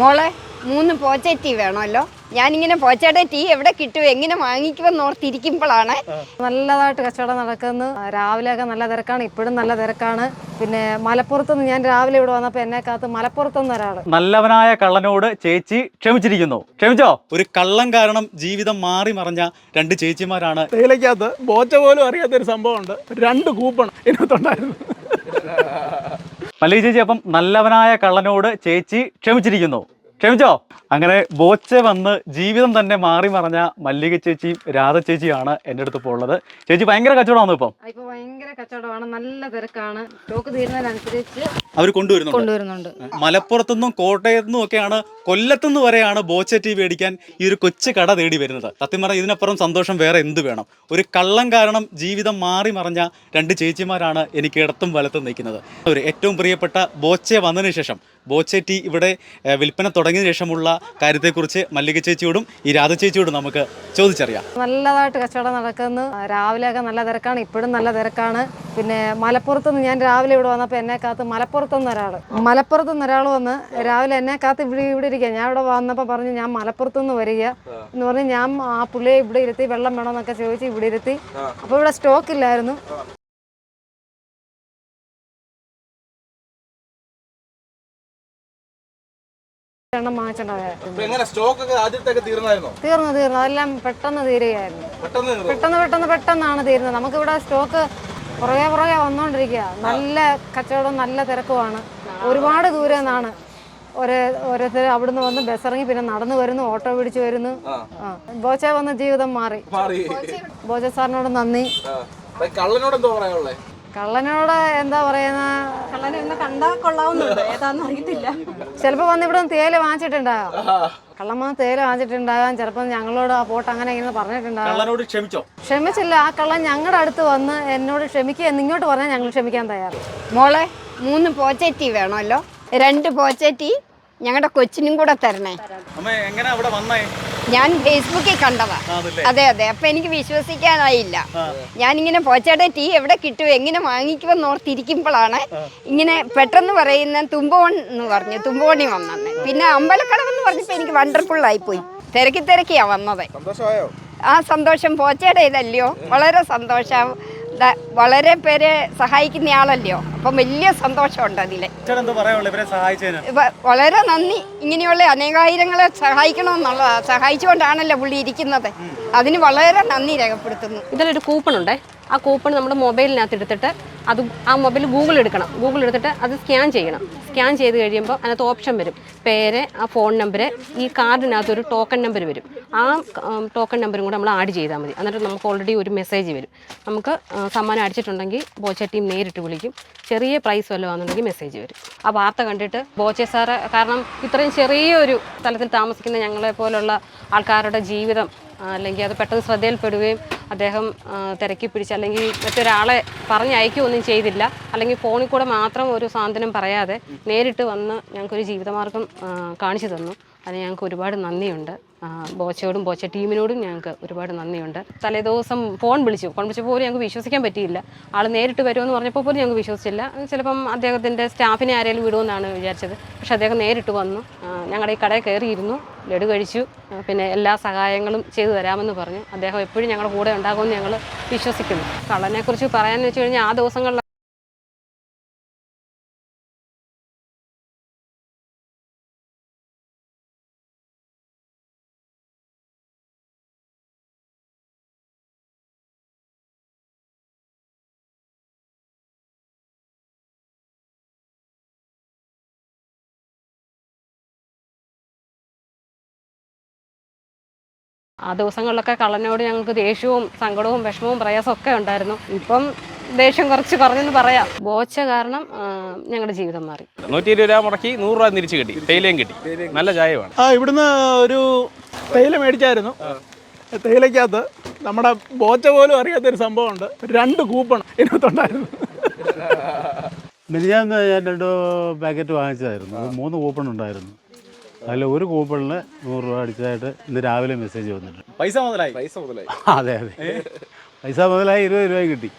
മോളെ മൂന്ന് പോച്ച ടീ വേണമല്ലോ. ഞാനിങ്ങനെ പോച്ചയുടെ ടീ എവിടെ കിട്ടും എങ്ങനെ വാങ്ങിക്കുമെന്ന് ഓർത്തിരിക്കുമ്പോഴാണ്. നല്ലതായിട്ട് കച്ചവടം നടക്കുന്നു. രാവിലെയൊക്കെ നല്ല തിരക്കാണ് ഇപ്പോഴും നല്ല തിരക്കാണ്. പിന്നെ മലപ്പുറത്തുനിന്ന് ഞാൻ രാവിലെ ഇവിടെ വന്നപ്പോൾ എന്നെ കാത്ത് മലപ്പുറത്തുനിന്ന് ഒരാൾ നല്ലവനായ കള്ളനോട് ചേച്ചി ക്ഷമിച്ചിരിക്കുന്നു. ക്ഷമിച്ചോ? ഒരു കള്ളം കാരണം ജീവിതം മാറി മറിഞ്ഞ രണ്ട് ചേച്ചിമാരാണ്. തേയിലക്കകത്ത് ബോച്ച പോലും അറിയാത്തൊരു സംഭവമുണ്ട്. രണ്ട് കൂപ്പൺ ഇതിനകത്തുണ്ടായിരുന്നു. മല്ലിക ചേച്ചി അപ്പം നല്ലവനായ കള്ളനോട് ചേച്ചി ക്ഷമിച്ചിരിക്കുന്നു. ക്ഷമിച്ചോ? അങ്ങനെ ബോച്ചെ വന്ന് ജീവിതം തന്നെ മാറി മറിഞ്ഞ മല്ലിക ചേച്ചിയും രാധ ചേച്ചിയാണ് എന്റെ അടുത്ത് ഇപ്പോൾ ഉള്ളത്. ചേച്ചി ഭയങ്കര കച്ചവടമാണ് ഇപ്പം? ഇപ്പൊ ഭയങ്കര കച്ചവടമാണ്. നല്ല തിരക്കാണ്. സ്റ്റോക്ക് തീരുന്നതിനനുസരിച്ച് അവർ കൊണ്ടുവരുന്നുണ്ട്? കൊണ്ടുവരുന്നുണ്ട്. മലപ്പുറത്തുനിന്നും കോട്ടയത്തുനിന്നും ഒക്കെയാണ് കൊല്ലത്തുനിന്ന് വരെയാണ് ബോച്ച ടീ മേടിക്കാൻ ഈ ഒരു കൊച്ചു കട തേടി വരുന്നത്. സത്യം പറഞ്ഞാൽ ഇതിനപ്പുറം സന്തോഷം വേറെ എന്ത് വേണം? ഒരു കള്ളം കാരണം ജീവിതം മാറി മറിഞ്ഞ രണ്ട് ചേച്ചിമാരാണ് എനിക്ക് ഇടത്തും വലത്തും നിൽക്കുന്നത്. ഒരു ഏറ്റവും പ്രിയപ്പെട്ട ബോച്ചെ വന്നതിന് ശേഷം ബോച്ചെ ടീ ഇവിടെ വിൽപ്പന തുടങ്ങിയ ശേഷമുള്ള കാര്യത്തെക്കുറിച്ച് മല്ലിക ചേച്ചിയോടും ഈ രാധ ചേച്ചിയോടും നമുക്ക് ചോദിച്ചറിയാം. നല്ലതായിട്ട് കച്ചവടം നടക്കുന്നു. രാവിലെയൊക്കെ നല്ല തിരക്കാണ് ഇപ്പോഴും നല്ല തിരക്കാണ്. പിന്നെ മലപ്പുറത്ത് നിന്ന് ഞാൻ രാവിലെ ഇവിടെ വന്നപ്പോൾ എന്നെ കാത്ത് മലപ്പുറത്ത് നിന്ന് ഒരാൾ മലപ്പുറത്തുനിന്ന് ഒരാൾ വന്ന് രാവിലെ എന്നെ കാത്ത് ഇവിടെ ഇവിടെ ഇരിക്കുക. ഞാൻ ഇവിടെ വന്നപ്പോൾ പറഞ്ഞു ഞാൻ മലപ്പുറത്ത് നിന്ന് വരിക എന്ന് പറഞ്ഞ് ഞാൻ ആ പുള്ളിയെ ഇവിടെ ഇരുത്തി വെള്ളം വേണമെന്നൊക്കെ ചോദിച്ച് ഇവിടെ ഇരുത്തി. അപ്പോൾ ഇവിടെ സ്റ്റോക്ക് ഇല്ലായിരുന്നു. എണ്ണം വാങ്ങിച്ചിട്ടുണ്ടായിരുന്നു. എങ്ങനെ സ്റ്റോക്ക് ഒക്കെ ആദ്യത്തൊക്കെ തീർന്നായിരുന്നോ? തീർന്നു തീർന്നു. അതെല്ലാം പെട്ടെന്ന് തീരുകയായിരുന്നു. പെട്ടെന്ന് പെട്ടെന്ന് പെട്ടെന്ന് പെട്ടെന്നാണ് തീരുന്നത്. നമുക്കിവിടെ സ്റ്റോക്ക് പുറകെ പുറകെ വന്നുകൊണ്ടിരിക്കുക നല്ല കച്ചവടം നല്ല തിരക്കുമാണ് ഒരുപാട് ദൂരെ നിന്നാണ് ഓരോ ഓരോരുത്തർ അവിടുന്ന് വന്ന് ബസ് ഇറങ്ങി പിന്നെ നടന്നു വരുന്നു ഓട്ടോ പിടിച്ചു വരുന്നു. ബോച്ച വന്ന ജീവിതം മാറി. ബോച്ച സാറിനോട് നന്ദി. കള്ളനോട് എന്തോ പറയാനുള്ളേ? കള്ളനോട് എന്താ പറയുന്ന? കള്ളനെ ഒന്ന് കണ്ടാ കൊള്ളാവുന്നുണ്ട്. ഏതാന്ന് അറിയത്തില്ല. ചിലപ്പോൾ വന്ന് ഇവിടെ തേയില വാങ്ങിച്ചിട്ടുണ്ടാകാം. കള്ളം വന്ന് തേയില വാങ്ങിച്ചിട്ടുണ്ടാകാം. ചിലപ്പോ ഞങ്ങളോട് ആ പോട്ട് അങ്ങനെ ഇങ്ങനെ പറഞ്ഞിട്ടുണ്ടാകാം. കള്ളനോട് ക്ഷമിച്ചോ? ക്ഷമിച്ചില്ല. ആ കള്ളൻ ഞങ്ങളുടെ അടുത്ത് വന്ന് എന്നോട് ക്ഷമിക്കുക എന്ന് ഇങ്ങോട്ട് പറഞ്ഞാൽ ഞങ്ങൾ ക്ഷമിക്കാൻ തയ്യാറ്. മോളെ മൂന്ന് പോച്ചറ്റി വേണമല്ലോ. രണ്ട് പോച്ചറ്റി ഞങ്ങളുടെ കൊച്ചിനും കൂടെ തരണേ. അമ്മ എങ്ങനെ അവിടെ വന്നേ? ഞാൻ ഫേസ്ബുക്കിൽ കണ്ടതാ? അതെ അതെ. അപ്പൊ എനിക്ക് വിശ്വസിക്കാനായില്ല ഞാനിങ്ങനെ പോച്ചയുടെ ടീ എവിടെ കിട്ടും? എങ്ങനെ വാങ്ങിക്കുമെന്ന് ഓർത്തിരിക്കുമ്പോഴാണ് ഇങ്ങനെ പെട്ടെന്ന് പറയുന്ന തുമ്പോൺ എന്ന് പറഞ്ഞു തുമ്പോണി വന്നെ പിന്നെ അമ്പലക്കടവെന്ന് പറഞ്ഞപ്പോ എനിക്ക് വണ്ടർഫുൾ ആയിപ്പോയി. തിരക്കി തിരക്കിയാ വന്നത്. ആ സന്തോഷം. പോച്ചയുടെ ഇതല്ലയോ? വളരെ സന്തോഷം. വളരെ പേരെ സഹായിക്കുന്ന ആളല്ലയോ അപ്പം വലിയ സന്തോഷമുണ്ട് അതിൽ ചേട്ടൻ എന്താ പറയാനുള്ളത് ഇവരെ സഹായിച്ചതിന്? വളരെ നന്ദി. ഇങ്ങനെയുള്ള അനേകായിരങ്ങളെ സഹായിക്കണമെന്നുള്ള സഹായിച്ചുകൊണ്ടാണല്ലോ പുള്ളി ഇരിക്കുന്നത്. അതിന് വളരെ നന്ദി രേഖപ്പെടുത്തുന്നു. ഇതിലൊരു കൂപ്പൺ ഉണ്ടേ ആ കൂപ്പൺ നമ്മുടെ മൊബൈലിനകത്ത് എടുത്തിട്ട് അത് ആ മൊബൈൽ ഗൂഗിൾ എടുക്കണം. ഗൂഗിൾ എടുത്തിട്ട് അത് സ്കാൻ ചെയ്യണം. സ്കാൻ ചെയ്ത് കഴിയുമ്പോൾ അതിനകത്ത് ഓപ്ഷൻ വരും. പേര് ആ ഫോൺ നമ്പർ ഈ കാർഡിനകത്ത് ഒരു ടോക്കൺ നമ്പർ വരും. ആ ടോക്കൺ നമ്പറും കൂടെ നമ്മൾ ആഡ് ചെയ്താൽ മതി. എന്നിട്ട് നമുക്ക് ഓൾറെഡി ഒരു മെസ്സേജ് വരും. നമുക്ക് സമ്മാനം അടിച്ചിട്ടുണ്ടെങ്കിൽ ബോച്ച ടീം നേരിട്ട് വിളിക്കും. ചെറിയ പ്രൈസ് വല്ലതാണെന്നുണ്ടെങ്കിൽ മെസ്സേജ് വരും. ആ വാർത്ത കണ്ടിട്ട് ബോച്ചെ സാറ് കാരണം ഇത്രയും ചെറിയൊരു സ്ഥലത്തിൽ താമസിക്കുന്ന ഞങ്ങളെ പോലുള്ള ആൾക്കാരുടെ ജീവിതം അല്ലെങ്കിൽ അത് പെട്ടെന്ന് ശ്രദ്ധയിൽപ്പെടുകയും അദ്ദേഹം തിരക്കി പിടിച്ച് അല്ലെങ്കിൽ മറ്റൊരാളെ പറഞ്ഞയക്കുകയൊന്നും ചെയ്തില്ല. അല്ലെങ്കിൽ ഫോണിൽ കൂടെ മാത്രം ഒരു സാന്ത്വനം പറയാതെ നേരിട്ട് വന്ന് ഞങ്ങൾക്കൊരു ജീവിതമാർഗം കാണിച്ചു തന്നു. അതിന് ഞങ്ങൾക്ക് ഒരുപാട് നന്ദിയുണ്ട്. ബോച്ചയോടും ബോച്ച ടീമിനോടും ഞങ്ങൾക്ക് ഒരുപാട് നന്ദിയുണ്ട്. തലേദിവസം ഫോൺ വിളിച്ചു. ഫോൺ വിളിച്ചപ്പോൾ പോലും ഞങ്ങൾക്ക് വിശ്വസിക്കാൻ പറ്റിയില്ല. ആൾ നേരിട്ട് വരുമെന്ന് പറഞ്ഞപ്പോൾ പോലും ഞങ്ങൾക്ക് വിശ്വസിച്ചില്ല. ചിലപ്പം അദ്ദേഹത്തിന്റെ സ്റ്റാഫിനെ ആരെങ്കിലും വിടുമെന്നാണ് വിചാരിച്ചത്. പക്ഷേ അദ്ദേഹം നേരിട്ട് വന്നു. ഞങ്ങളുടെ ഈ കടയിൽ കയറിയിരുന്നു. ലഡു കഴിച്ചു. പിന്നെ എല്ലാ സഹായങ്ങളും ചെയ്തു തരാമെന്ന് പറഞ്ഞു. അദ്ദേഹം എപ്പോഴും ഞങ്ങളുടെ കൂടെ ഉണ്ടാകുമെന്ന് ഞങ്ങൾ വിശ്വസിക്കുന്നു. കള്ളനെക്കുറിച്ച് പറയാമെന്ന് വെച്ച് കഴിഞ്ഞാൽ ആ ദിവസങ്ങളിൽ ആ ദിവസങ്ങളിലൊക്കെ കള്ളനോട് ഞങ്ങൾക്ക് ദേഷ്യവും സങ്കടവും വിഷമവും പ്രയാസവും ഒക്കെ ഉണ്ടായിരുന്നു. ഇപ്പം ദേഷ്യം കുറച്ച് പറഞ്ഞെന്ന് പറയാം. ബോച്ച കാരണം ഞങ്ങളുടെ ജീവിതം മാറി. നൂറ്റി ഇരുപത് രൂപ മുടക്കി നൂറ് രൂപ തിരിച്ച് കിട്ടി. തേയിലയും കിട്ടി. നല്ല ചായമാണ് ആ ഇവിടുന്ന് ഒരു തേയില മേടിച്ചായിരുന്നു. തേയിലക്കകത്ത് നമ്മുടെ ബോച്ച പോലും അറിയാത്തൊരു സംഭവമുണ്ട്. രണ്ട് കൂപ്പൺ ഇതിനകത്തുണ്ടായിരുന്നു. മിനിഞ്ഞാന്ന് ഞാൻ രണ്ട് പാക്കറ്റ് വാങ്ങിച്ചതായിരുന്നു. മൂന്ന് കൂപ്പൺ ഉണ്ടായിരുന്നു. അതിൽ ഒരു കൂപ്പണിന് നൂറ് രൂപ അടിച്ചതായിട്ട് ഇന്ന് രാവിലെ മെസ്സേജ് വന്നിട്ടുണ്ട്. പൈസ മുതലായി. പൈസ മുതലായി. അതെ അതെ. പൈസ മുതലായി ഇരുപത് രൂപ കിട്ടി.